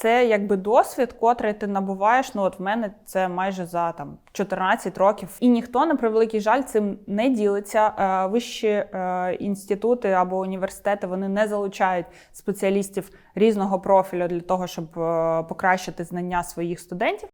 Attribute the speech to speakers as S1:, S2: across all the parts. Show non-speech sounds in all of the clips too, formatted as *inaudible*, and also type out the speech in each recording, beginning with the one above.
S1: це якби досвід, котрий ти набуваєш. Ну от в мене це майже за там 14 років. І ніхто на превеликий жаль цим не ділиться. Е, Вищі е, інститути або університети вони не залучають спеціалістів різного профілю для того, щоб е, покращити знання своїх студентів.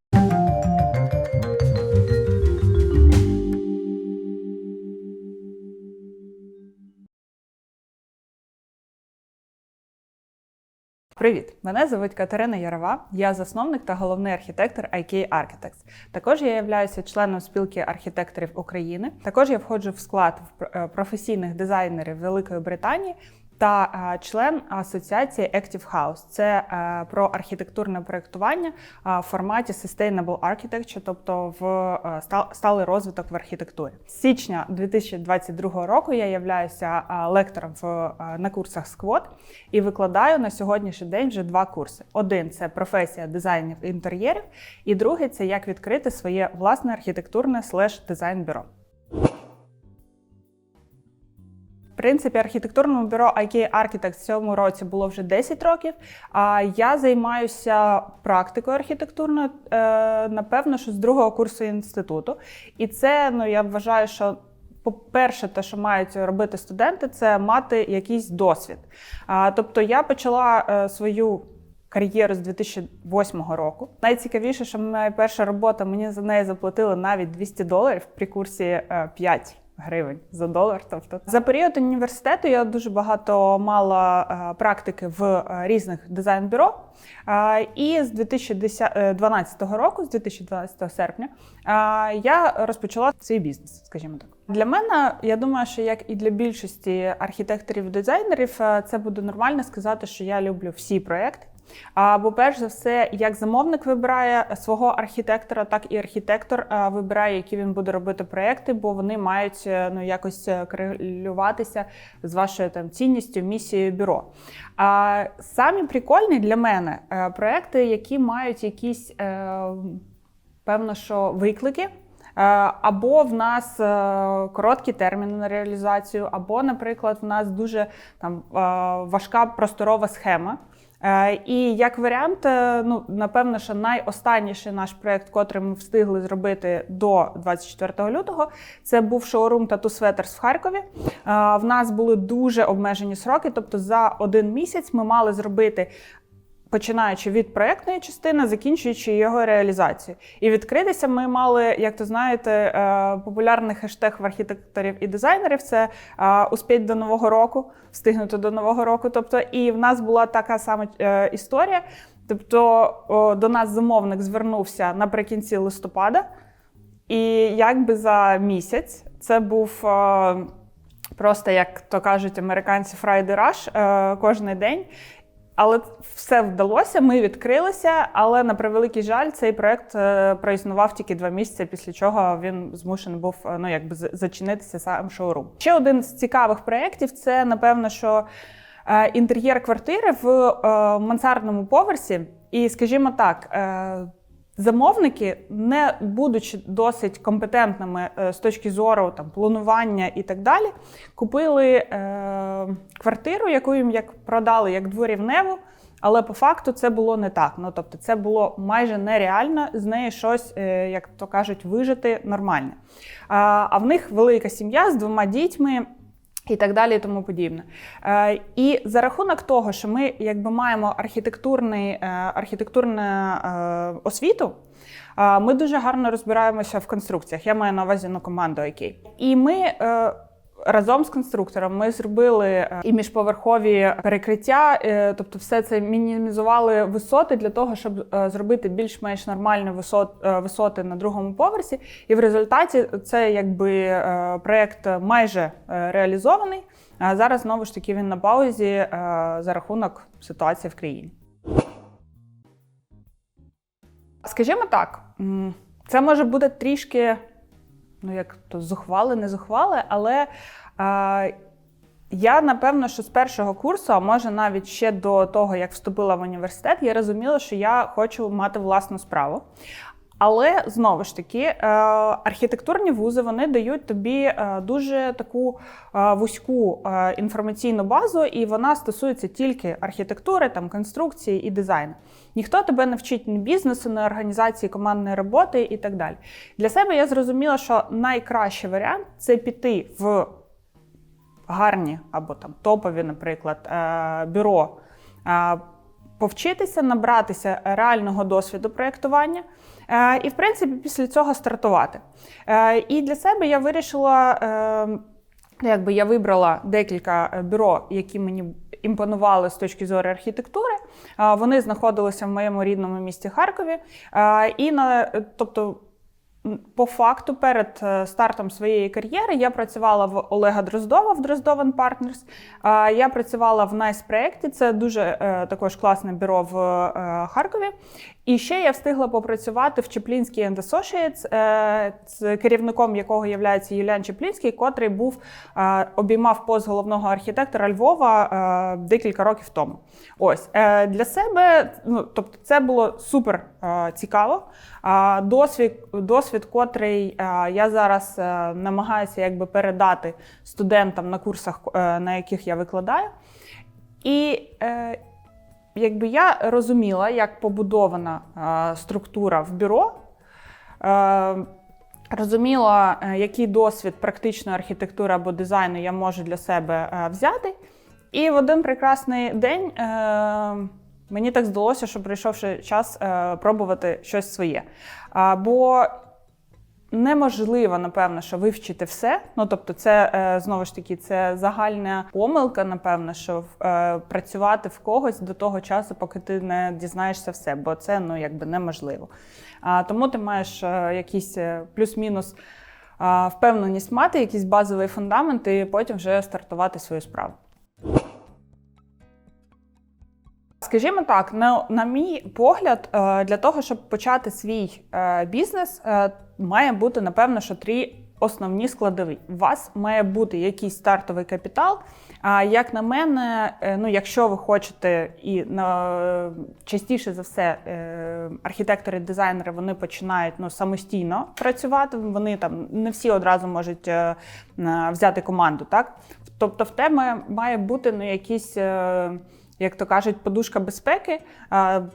S1: Привіт! Мене звуть Катерина Ярова. Я засновник та головний архітектор IK Architects. Також я являюся членом спілки архітекторів України. Також я входжу в склад е, професійних дизайнерів Великої Британії та е, член асоціації Active House. Це е, про архітектурне проєктування е, в форматі Sustainable Architecture, тобто в сталий розвиток в архітектурі. З січня 2022 року я являюся лектором в, на курсах Squad і викладаю на сьогоднішній день вже два курси. Один це професія дизайнів інтер'єрів, і другий це як відкрити своє власне архітектурне слеш дизайн бюро. В принципі, архітектурному бюро IK Architects в цьому році було вже 10 років. А я займаюся практикою архітектурною, е, напевно, що з другого курсу інституту. І це ну я вважаю, що. По-перше, те, що мають робити студенти, це мати якийсь досвід. Тобто я почала е, свою кар'єру з 2008 року. Найцікавіше, що моя перша робота, мені за неї заплатили навіть 200 доларів при курсі е, 5 гривень за долар. Тобто за період університету я дуже багато мала е, практики в е, різних дизайн-бюро. Е, І з 2012 року, з 2012 серпня, е, я розпочала свій бізнес, скажімо так. Для мене, я думаю, що як і для більшості архітекторів-дизайнерів, е, це буде нормально сказати, що я люблю всі проекти. А, Бо, перш за все, як замовник вибирає свого архітектора, так і архітектор вибирає, які він буде робити проекти, бо вони мають е, ну якось е, корелюватися з вашою там цінністю, місією бюро. А самі прикольні для мене е, проекти, які мають якісь певно, що виклики. Або в нас короткі терміни на реалізацію, або, наприклад, в нас дуже там важка просторова схема. Е, І як варіант, е, ну напевно, що найостанніший наш проект, котрий ми встигли зробити до 24 лютого, це був шоурум Тату Светерс в Харкові. Е, В нас були дуже обмежені сроки, тобто за один місяць ми мали зробити. Починаючи від проектної частини, закінчуючи його реалізацію. І відкритися ми мали, як то знаєте, е, популярний хештег в архітекторів і дизайнерів це е, успіть до нового року, встигнути до нового року. Тобто, і в нас була така сама е, історія. Тобто до нас замовник звернувся наприкінці листопада, і якби за місяць це був. Просто як то кажуть американці Friday Rush кожен день. Але все вдалося, ми відкрилися. Але на превеликий жаль, цей проект е, проіснував тільки два місяці, після чого він змушений був е, ну якби зачинитися сам шоурум. Ще один з цікавих проєктів це напевно, що е, інтер'єр квартири в мансардному поверсі. І, скажімо так, замовники, не будучи досить компетентними е, з точки зору там планування і так далі, купили е, квартиру, яку їм як продали як дворівневу. Але по факту це було не так. Ну тобто, це було майже нереально з неї щось, е, як то кажуть, вижити нормальне. А, а в них велика сім'я з двома дітьми. І так далі, і тому подібне. Е, і за рахунок того, що ми якби маємо архітектурний, е, архітектурну е, освіту, е, ми дуже гарно розбираємося в конструкціях. Я маю на увазі ну, команду окей. І ми е, разом з конструктором ми зробили е, і міжповерхові перекриття, е, тобто все це мінімізували висоти для того, щоб е, зробити більш-менш нормальні висоти на другому поверсі. І в результаті це якби проєкт майже реалізований. А зараз знову ж таки він на паузі за рахунок ситуації в країні. Скажімо так, це може бути трішки, ну як то зухвали, не зухвали, але е, я напевно, що з першого курсу, а може навіть ще до того, як вступила в університет, я розуміла, що я хочу мати власну справу. Але знову ж таки, е, архітектурні вузи вони дають тобі е, дуже таку е, вузьку інформаційну базу, і вона стосується тільки архітектури, там конструкції і дизайну. Ніхто тебе не вчить ні бізнесу, ні організації командної роботи і так далі. Для себе я зрозуміла, що найкращий варіант це піти в гарні або там топові, наприклад, бюро. Повчитися, набратися реального досвіду проєктування і, в принципі, після цього стартувати. Е, І для себе я вирішила, е, якби я вибрала декілька е, бюро, які мені імпонували з точки зору архітектури. Е, Вони знаходилися в моєму рідному місті Харкові. Е, І на тобто. По факту, перед е, стартом своєї кар'єри я працювала в Олега Дроздова в Дроздовен Partners. Я працювала в Nice проєкті, це дуже е, також класне бюро в е, Харкові. І ще я встигла попрацювати в Чеплінській and Associates, з керівником якого є Юліан Чеплінський, котрий був обіймав пост головного архітектора Львова декілька років тому. Ось для себе, ну тобто, це було супер цікаво. Досвід, досвід, котрий е, я зараз е, намагаюся якби передати студентам на курсах, е, на яких я викладаю. І е, якби я розуміла, як побудована е, структура в бюро. Е, Розуміла, е, який досвід практичної архітектури або дизайну я можу для себе е, взяти. І в один прекрасний день е, мені так здалося, що прийшов ще час е, пробувати щось своє. Бо неможливо, напевно, що вивчити все. Ну тобто, це е, знову ж таки це загальна помилка, напевно, що е, працювати в когось до того часу, поки ти не дізнаєшся все, бо це ну якби неможливо. Тому ти маєш якийсь плюс-мінус впевненість мати, якийсь базовий фундамент, і потім вже стартувати свою справу. Скажімо так, на, на мій погляд, е, для того, щоб почати свій е, бізнес, е, має бути напевно, що три основні складові. У вас має бути якийсь стартовий капітал. А як на мене, ну якщо ви хочете і на частіше за все, архітектори, дизайнери вони починають ну самостійно працювати. Вони там не всі одразу можуть взяти команду, так тобто в тебе має бути ну якісь. Як то кажуть, подушка безпеки,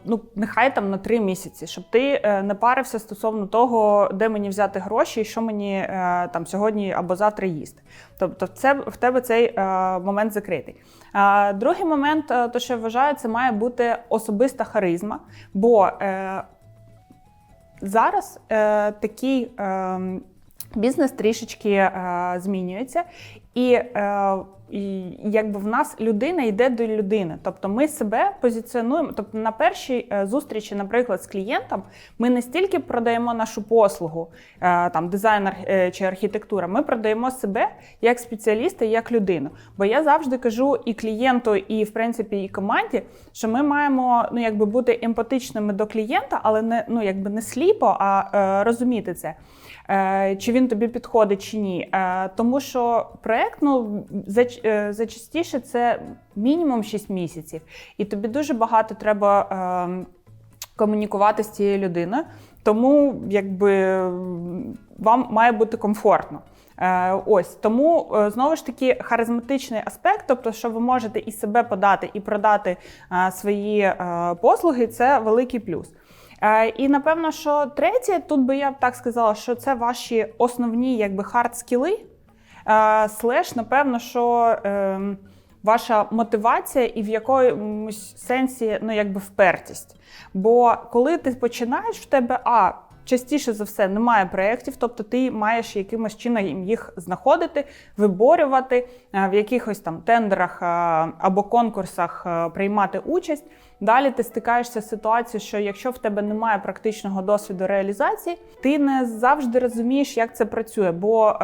S1: ну нехай там на три місяці, щоб ти е, не парився стосовно того, де мені взяти гроші і що мені е, там сьогодні або завтра їсти. Тобто, це в тебе цей е, момент закритий. Другий момент, то що я вважаю, це має бути особиста харизма, бо зараз такий е, бізнес трішечки змінюється, і, е, і якби в нас людина йде до людини. Тобто ми себе позиціонуємо. Тобто на першій е, зустрічі, наприклад, з клієнтом, ми не стільки продаємо нашу послугу, е, там дизайнер е, чи архітектура, ми продаємо себе як спеціаліста, як людину. Бо я завжди кажу і клієнту, і в принципі і команді, що ми маємо ну якби бути емпатичними до клієнта, але не ну якби не сліпо, а розуміти це. Е, Чи він тобі підходить чи ні. Е, Тому що проект ну, е, зачастіше це мінімум 6 місяців, і тобі дуже багато треба комунікувати з цією людиною. Тому якби вам має бути комфортно. Ось тому знову ж таки харизматичний аспект, тобто, що ви можете і себе подати, і продати свої послуги, це великий плюс. Е, І напевно, що третє, тут би я б так сказала, що це ваші основні якби хард скіли. Е, Слеш, напевно, що е, ваша мотивація і в якомусь сенсі ну, якби впертість. Бо коли ти починаєш в тебе, а частіше за все немає проєктів, тобто ти маєш якимось чином їх знаходити, виборювати, е, в якихось там тендерах е, або конкурсах е, приймати участь. Далі ти стикаєшся з ситуацією, що якщо в тебе немає практичного досвіду реалізації, ти не завжди розумієш, як це працює. Бо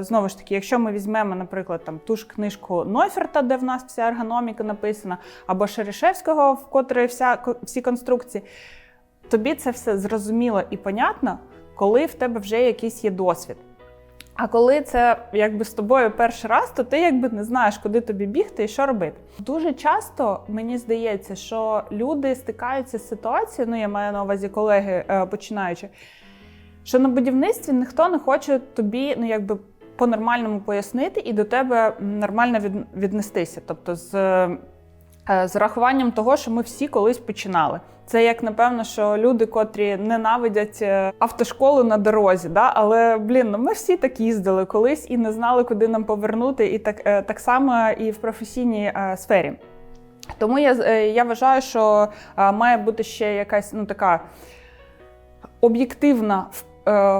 S1: знову ж таки, якщо ми візьмемо, наприклад, там ту ж книжку Нойферта, де в нас вся ергономіка написана, або Шерешевського, в котрій вся всі конструкції, тобі це все зрозуміло і понятно, коли в тебе вже якийсь є досвід. А коли це якби з тобою перший раз, то ти якби не знаєш, куди тобі бігти і що робити. Дуже часто мені здається, що люди стикаються з ситуацією, ну я маю на увазі колеги е, починаючи, що на будівництві ніхто не хоче тобі, ну якби по-нормальному пояснити і до тебе нормально віднестися. Тобто з, з рахуванням того, що ми всі колись починали. Це як напевно, що люди, котрі ненавидять е, автошколу на дорозі, да? але блін, ну ми всі так їздили колись і не знали, куди нам повернути, і так, е, так само і в професійній е, сфері. Тому я, е, я вважаю, що е, має бути ще якась ну така об'єктивна в- е,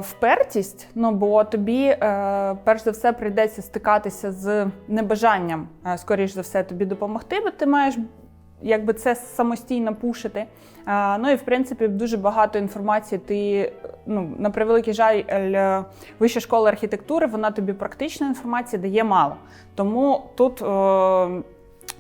S1: впертість, ну бо тобі, е, перш за все, прийдеться стикатися з небажанням, е, скоріш за все, тобі допомогти, бо ти маєш якби це самостійно пушити. Е, Ну і в принципі дуже багато інформації. Ти ну на превеликий жаль, е, вища школа архітектури, вона тобі практичної інформації дає мало. Тому тут. е,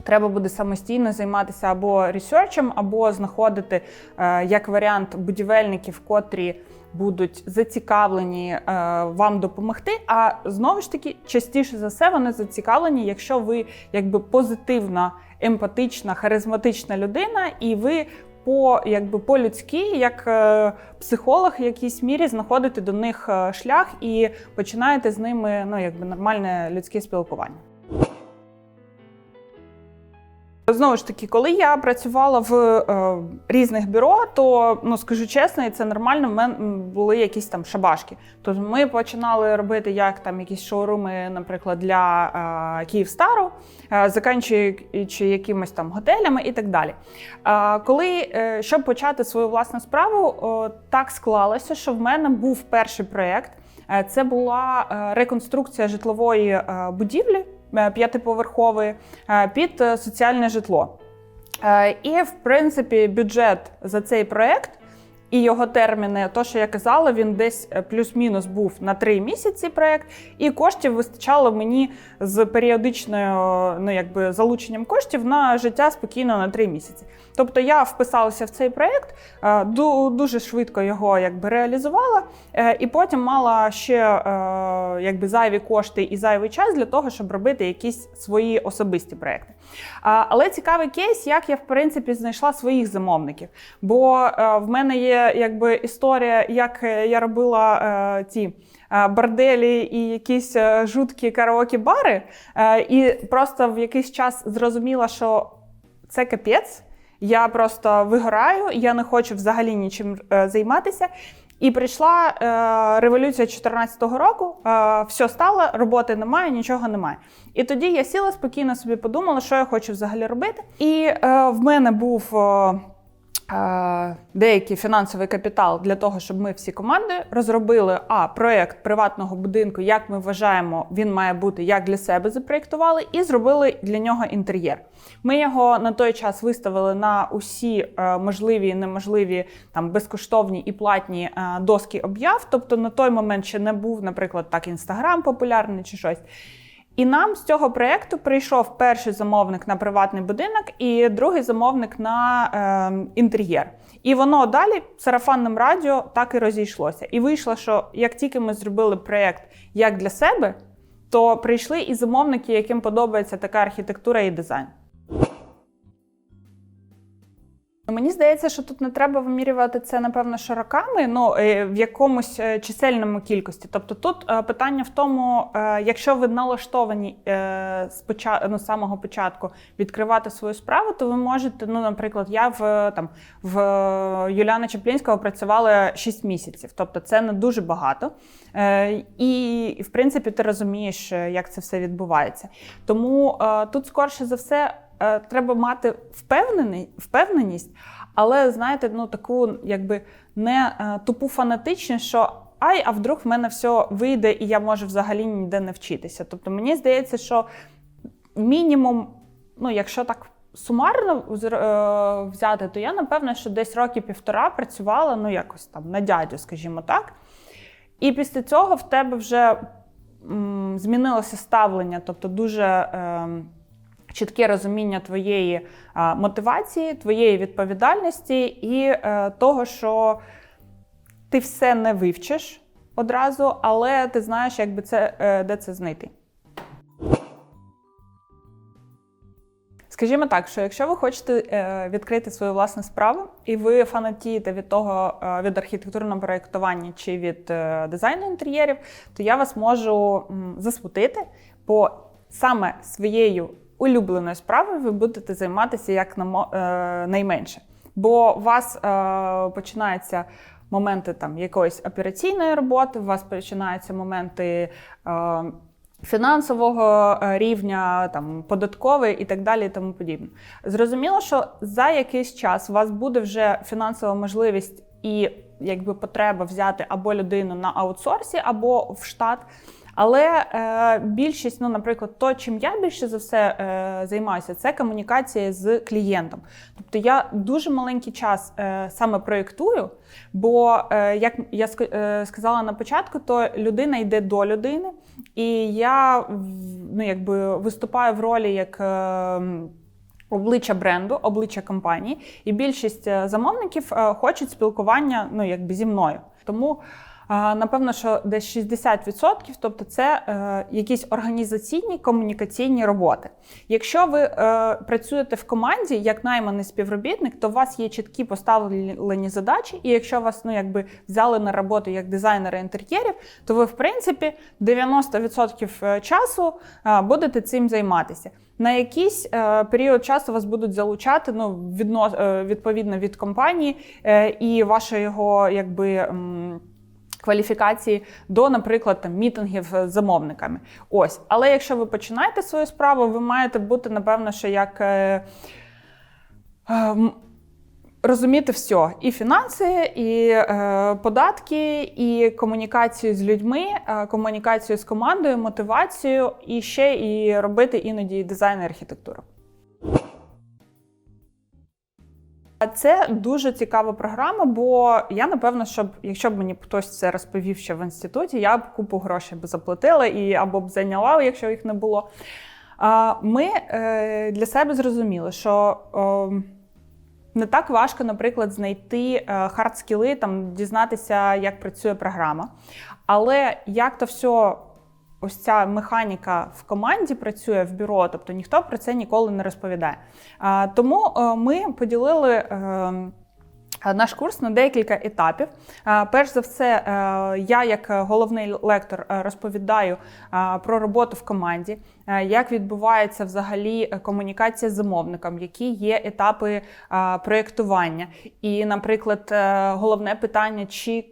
S1: Треба буде самостійно займатися або ресерчем, або знаходити е, як варіант будівельників, котрі будуть зацікавлені е, вам допомогти. А знову ж таки, частіше за все, вони зацікавлені, якщо ви якби позитивна, емпатична, харизматична людина, і ви по якби по-людськи, як е, психолог, в якійсь мірі знаходите до них е, шлях і починаєте з ними ну якби нормальне людське спілкування. Знову ж таки, коли я працювала в е, різних бюро, то ну скажу чесно, і це нормально. в мене були якісь там шабашки. Тобто ми починали робити як там якісь шоуруми, наприклад, для е, Київстару, е, закінчуючи якимись там готелями і так далі. Е, коли е, щоб почати свою власну справу, о, так склалося, що в мене був перший проєкт. Е, Це була е, реконструкція житлової е, будівлі е, п'ятиповерхової е, під е, соціальне житло. І, в принципі, бюджет за цей проєкт і його терміни, то, що я казала, він десь е, плюс-мінус був на три місяці проєкт, і коштів вистачало мені з періодичною ну, якби, залученням коштів на життя спокійно на три місяці. Тобто я вписалася в цей проєкт, е, дуже швидко його якби, реалізувала, е, і потім мала ще якби, зайві кошти і зайвий час для того, щоб робити якісь свої особисті проекти. Але цікавий кейс, як я в принципі знайшла своїх замовників. Бо в мене є якби історія, як е, я робила е, ті. е, Борделі і якісь е, жуткі караоке-бари, е, і просто в якийсь час зрозуміла, що це капець. Я просто вигораю, я не хочу взагалі нічим займатися. І прийшла революція 2014 року, все стало, роботи немає, нічого немає. І тоді я сіла спокійно собі подумала, що я хочу взагалі робити. І в мене був. Деякий фінансовий капітал для того, щоб ми всі команди розробили а проект приватного будинку, як ми вважаємо, він має бути як для себе запроєктували, і зробили для нього інтер'єр. Ми його на той час виставили на усі е, можливі і неможливі там безкоштовні і платні е, доски об'яв. Тобто на той момент ще не був, наприклад, так інстаграм популярний чи щось. І нам з цього проєкту прийшов перший замовник на приватний будинок і другий замовник на е, інтер'єр. І воно далі сарафанним радіо так і розійшлося. І вийшло, що як тільки ми зробили проєкт як для себе, то прийшли і замовники, яким подобається така архітектура і дизайн. Мені здається, що тут не треба вимірювати це, напевно, що роками, ну е, в якомусь е, чисельному кількості. Тобто тут е, питання в тому, якщо ви налаштовані з ну, з самого початку відкривати свою справу, то ви можете, ну, наприклад, я в там в Юліана Чеплінського працювала 6 місяців, тобто це не дуже багато. І, в принципі, ти розумієш, як це все відбувається. Тому тут, скорше за все, треба мати впевненість, але знаєте, ну таку якби не е, тупу фанатичність, що ай, а вдруг в мене все вийде, і я можу взагалі ніде не вчитися. Тобто мені здається, що мінімум, ну якщо так. Сумарно е, взяти, то я напевно, що десь роки півтора працювала, ну якось там на дядю, скажімо так. І після цього в тебе вже м, змінилося ставлення, тобто дуже е, чітке розуміння твоєї е, мотивації, твоєї відповідальності і е, того, що ти все не вивчиш, одразу, але ти знаєш, якби це е, де це знайти. Скажімо так, що якщо ви хочете е, відкрити свою власну справу, і ви фанатієте від того е, від архітектурного проєктування чи від е, дизайну інтер'єрів, то я вас можу м, засмутити, бо саме своєю улюбленою справою ви будете займатися як е, найменше. Бо у вас е, починаються моменти там якоїсь операційної роботи, у вас починаються моменти. Е, Фінансового рівня, там податковий і так далі, і тому подібне. Зрозуміло, що за якийсь час у вас буде вже фінансова можливість і якби потреба взяти або людину на аутсорсі, або в штат. Але е, більшість, ну, наприклад, то, чим я більше за все е, займаюся, це комунікація з клієнтом. Тобто я дуже маленький час е, саме проєктую, бо, е, як я е, сказала на початку, то людина йде до людини, і я ну, якби виступаю в ролі як. Е, Обличчя бренду, обличчя компанії, і більшість е, замовників е, хочуть спілкування ну, якби зі мною. Тому напевно, що десь 60%, тобто це е, якісь організаційні комунікаційні роботи. Якщо ви е, працюєте в команді як найманий співробітник, то у вас є чіткі поставлені задачі, і якщо вас ну, якби взяли на роботу як дизайнера інтер'єрів, то ви в принципі 90% часу е, будете цим займатися. На якийсь е, період часу вас будуть залучати ну, відно, е, відповідно від компанії е, і вашого якби. м, Кваліфікації до, наприклад, там мітингів з замовниками. Ось, але якщо ви починаєте свою справу, ви маєте бути, напевно, що як е, е, розуміти все: і фінанси, і е, податки, і комунікацію з людьми, е, комунікацію з командою, мотивацію, і ще і робити іноді дизайн і архітектуру. Це дуже цікава програма, бо я напевно, щоб якщо б мені хтось це розповів ще в інституті, я б купу грошей би заплатила і або б зайняла, якщо їх не було. Ми е, для себе зрозуміли, що е, не так важко, наприклад, знайти хардскіли, там дізнатися, як працює програма. Але як то все, ось ця механіка в команді працює в бюро, тобто ніхто про це ніколи не розповідає. Тому е, ми поділили. е, Наш курс на декілька етапів. Перш за все, е, я, як головний лектор, розповідаю про роботу в команді, як відбувається взагалі комунікація з замовником, які є етапи проєктування. І, наприклад, головне питання, чи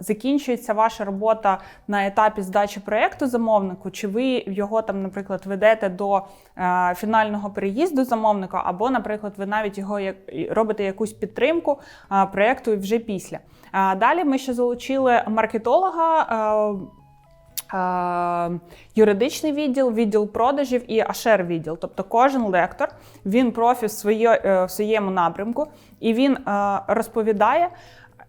S1: закінчується ваша робота на етапі здачі проєкту замовнику, чи ви його там, наприклад, ведете до е, фінального переїзду замовника, або, наприклад, ви навіть його робите якусь підтримку е, проєкту вже після. Далі ми ще залучили маркетолога. е, е, Юридичний відділ, відділ продажів і ашер відділ. Тобто кожен лектор він профі в, своє, е, в своєму напрямку, і він е, розповідає.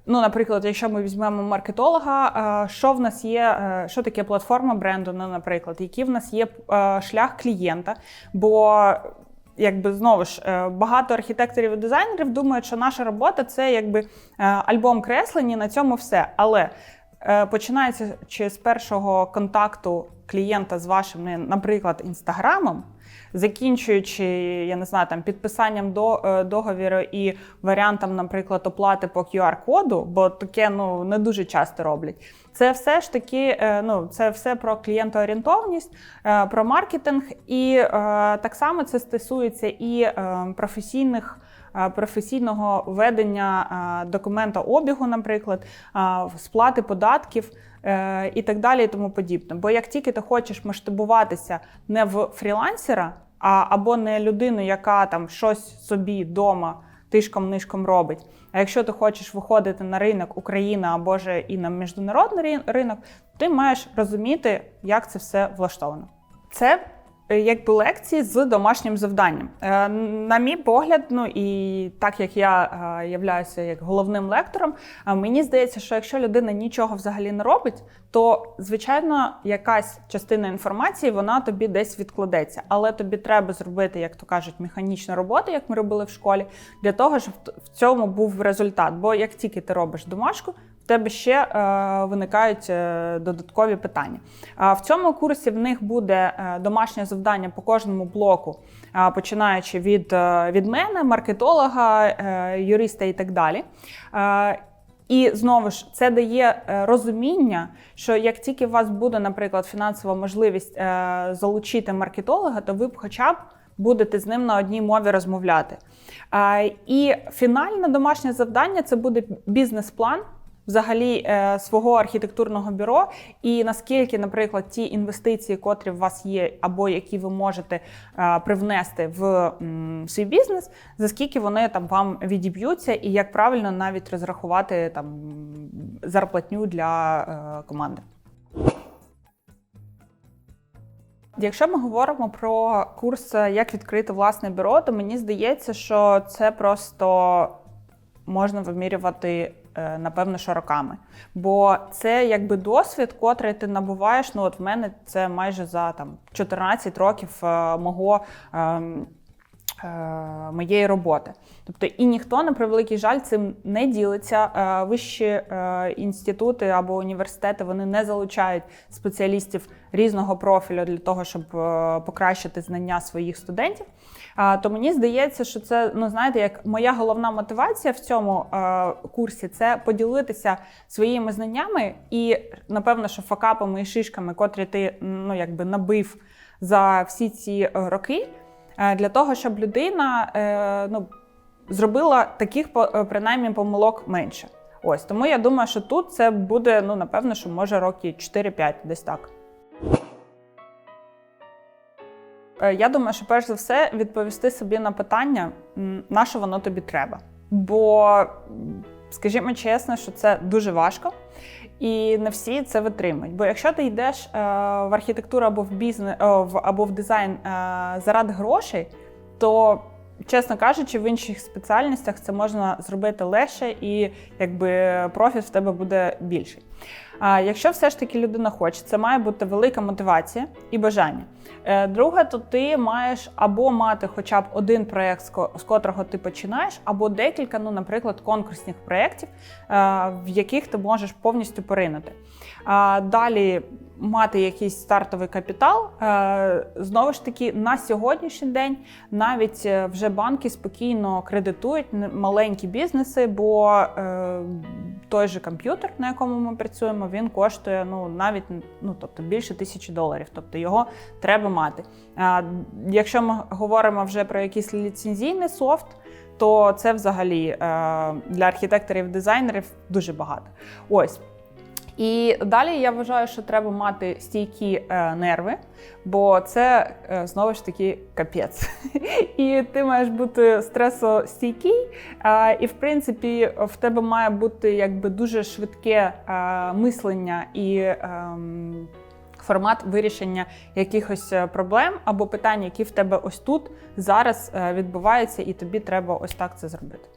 S1: Ну, наприклад, якщо ми візьмемо маркетолога, е, що в нас є, е, що таке платформа бренду, ну, наприклад, який в нас є е, шлях клієнта. Бо якби знову ж багато архітекторів і дизайнерів думають, що наша робота це якби альбом креслені, на цьому все. Але починається чи з першого контакту клієнта з вашим, наприклад, інстаграмом, закінчуючи, я не знаю, там підписанням до е, договіру і варіантом, наприклад, оплати по QR-коду, бо таке ну не дуже часто роблять. Це все ж таки, е, ну це все про клієнтоорієнтовність, е, про маркетинг, і так само це стосується і професійних. Е, Професійного ведення е, документа обігу, наприклад, е, сплати податків і так далі, і тому подібне. Бо як тільки ти хочеш масштабуватися не в фрілансера, а або не людину, яка там щось собі вдома тишком-нишком робить. А якщо ти хочеш виходити на ринок України або ж і на міжнародний рин- ринок, ти маєш розуміти, як це все влаштовано. Це якби лекції з домашнім завданням. Е, На мій погляд, ну і так як я е, являюся як головним лектором, е, мені здається, що якщо людина нічого взагалі не робить, то звичайно якась частина інформації вона тобі десь відкладеться. Але тобі треба зробити, як то кажуть, механічну роботу, як ми робили в школі, для того, щоб в цьому був результат. Бо як тільки ти робиш домашку, тебе ще е, виникають е, додаткові питання. В цьому курсі в них буде е, домашнє завдання по кожному блоку, починаючи від, від мене, маркетолога, юриста і так далі. І знову ж це дає розуміння, що як тільки у вас буде, наприклад, фінансова можливість залучити маркетолога, то ви б хоча б будете з ним на одній мові розмовляти. І фінальне домашнє завдання це буде бізнес-план. Взагалі е, свого архітектурного бюро, і наскільки, наприклад, ті інвестиції, котрі у вас є, або які ви можете е, привнести в свій бізнес, за скільки вони там вам відіб'ються, і як правильно навіть розрахувати там зарплатню для е, команди. Якщо ми говоримо про курс як відкрити власне бюро, то мені здається, що це просто можна вимірювати напевно що роками. Бо це якби досвід, котрий ти набуваєш. Ну от в мене це майже за там 14 років е, мого. Е, Моєї роботи, тобто і ніхто на превеликий жаль цим не ділиться. Е, Вищі е, інститути або університети вони не залучають спеціалістів різного профілю для того, щоб покращити знання своїх студентів. То мені здається, що це ну знаєте, як моя головна мотивація в цьому курсі це поділитися своїми знаннями і напевно, що факапами і шишками, котрі ти ну якби набив за всі ці роки, для того, щоб людина е, ну, зробила таких е, принаймні помилок менше. Ось тому я думаю, що тут це буде ну напевно, що може роки 4-5, десь так. Е, Я думаю, що перш за все відповісти собі на питання, на що воно тобі треба. Бо, скажімо чесно, що це дуже важко, і не всі це витримують. Бо якщо ти йдеш е, в архітектуру або в бізнес або в дизайн е, заради грошей, то чесно кажучи, в інших спеціальностях це можна зробити легше і якби профіт в тебе буде більший. Якщо все ж таки людина хоче, це має бути велика мотивація і бажання. Е, Друге, то ти маєш або мати хоча б один проєкт, з котрого ти починаєш, або декілька, ну, наприклад, конкурсних проєктів, е, в яких ти можеш повністю поринути. Далі мати якийсь стартовий капітал. Е, Знову ж таки, на сьогоднішній день навіть е, вже банки спокійно кредитують маленькі бізнеси, бо е, той же комп'ютер, на якому ми працюємо, він коштує ну навіть ну тобто більше тисячі доларів. Тобто його треба мати. Якщо ми говоримо вже про якийсь ліцензійний софт. То це взагалі для архітекторів дизайнерів дуже багато. Ось. І далі я вважаю, що треба мати стійкі е, нерви, бо це е, знову ж таки капець. *laughs* І ти маєш бути стресостійкий, е, і в принципі в тебе має бути якби дуже швидке е, мислення і. ем, Формат вирішення якихось е, проблем або питань, які в тебе ось тут зараз е, відбуваються, і тобі треба ось так це зробити.